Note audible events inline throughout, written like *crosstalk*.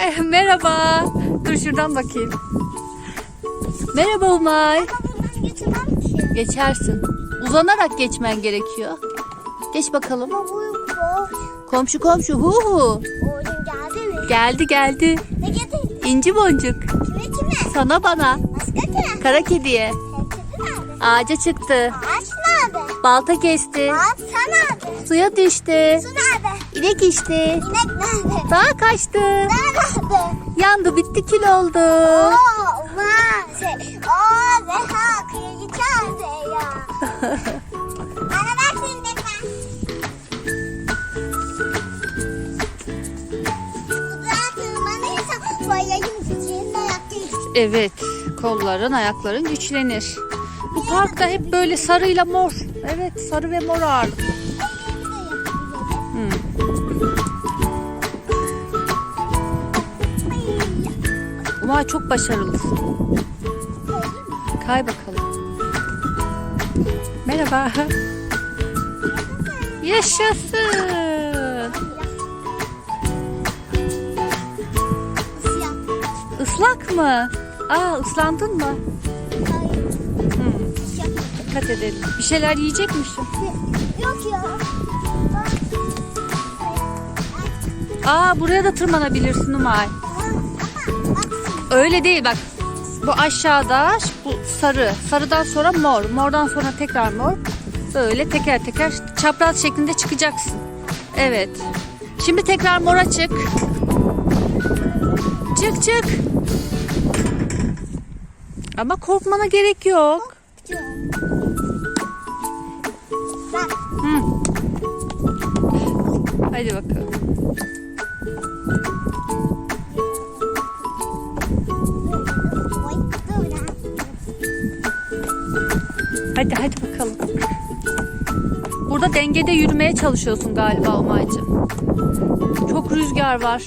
Eh, Merhaba. Dur şuradan bakayım. Merhaba Umay. Geçersin. Uzanarak geçmen gerekiyor. Geç bakalım. Komşu komşu hu hu. Oğlum geldi mi? Geldi geldi. Ne getirdi? İnci boncuk. Kime kime? Sana bana. Başka kime? Kara kediye. Kedi? Ağaca çıktı. Nerede? Balta kesti. Ağaç sen nerede? Suya düştü. Su nerede? İnek içti. İnek nerede? Dağa kaçtı. Nerede? Yandı bitti kül oldu. Oo, ma, şey, o Reha kıyıcı çağırdı ya. *laughs* Bana bak şimdi ben. Uzağa tırmanırsam bayayım çiçeğin ayakta Evet, kolların, ayakların güçlenir. Bu parkta hep böyle sarıyla mor. Evet, sarı ve mor ağırlık. Hmm. Umay çok başarılısın. Kay bakalım. Merhaba. *laughs* Yaşasın. Islak mı? Aa, ıslandın mı? Dikkat edelim. Bir şeyler yiyecek misin? Yok ya. Aa, buraya da tırmanabilirsin Umay. Öyle değil bak. Bu aşağıda bu sarı. Sarıdan sonra mor. Mordan sonra tekrar mor. Böyle teker teker çapraz şeklinde çıkacaksın. Evet. Şimdi tekrar mora çık. Çık çık. Ama korkmana gerek yok. Hı. Hadi bakalım. Hadi hadi bakalım. Burada dengede yürümeye çalışıyorsun galiba Umay'cığım. Çok rüzgar var.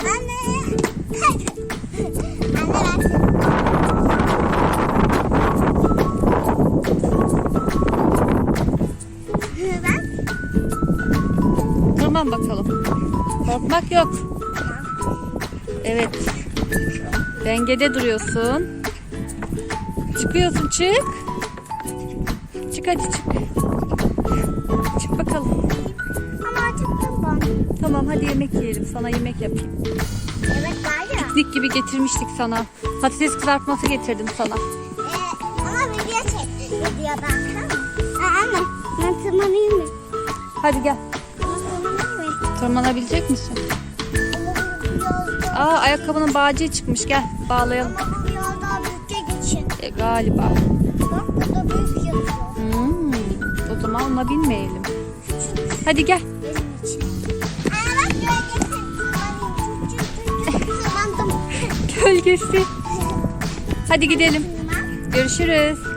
Anne. Anne Tırman bakalım. Korkmak yok. Evet. Dengede duruyorsun. Çıkıyorsun çık. Çık hadi çık. Çık bakalım. Ama acıktım ben. Tamam hadi yemek yiyelim. Sana yemek yapayım. Evet var ya. Dik gibi getirmiştik sana. Patates kızartması getirdim sana. Ee, ama video çek. Videodan tamam mı? Aa, anne. Ben tırmanayım mı? Hadi gel. Tırmanabilecek misin? Aa ayakkabının bağcığı çıkmış. Gel bağlayalım. Ama bu yolda büyük için. E, galiba. Bak burada büyük yazıyor. Hmm, o zaman ona binmeyelim. Hadi gel. Benim için. Aa bak gölgesi. Hadi gidelim. Görüşürüz.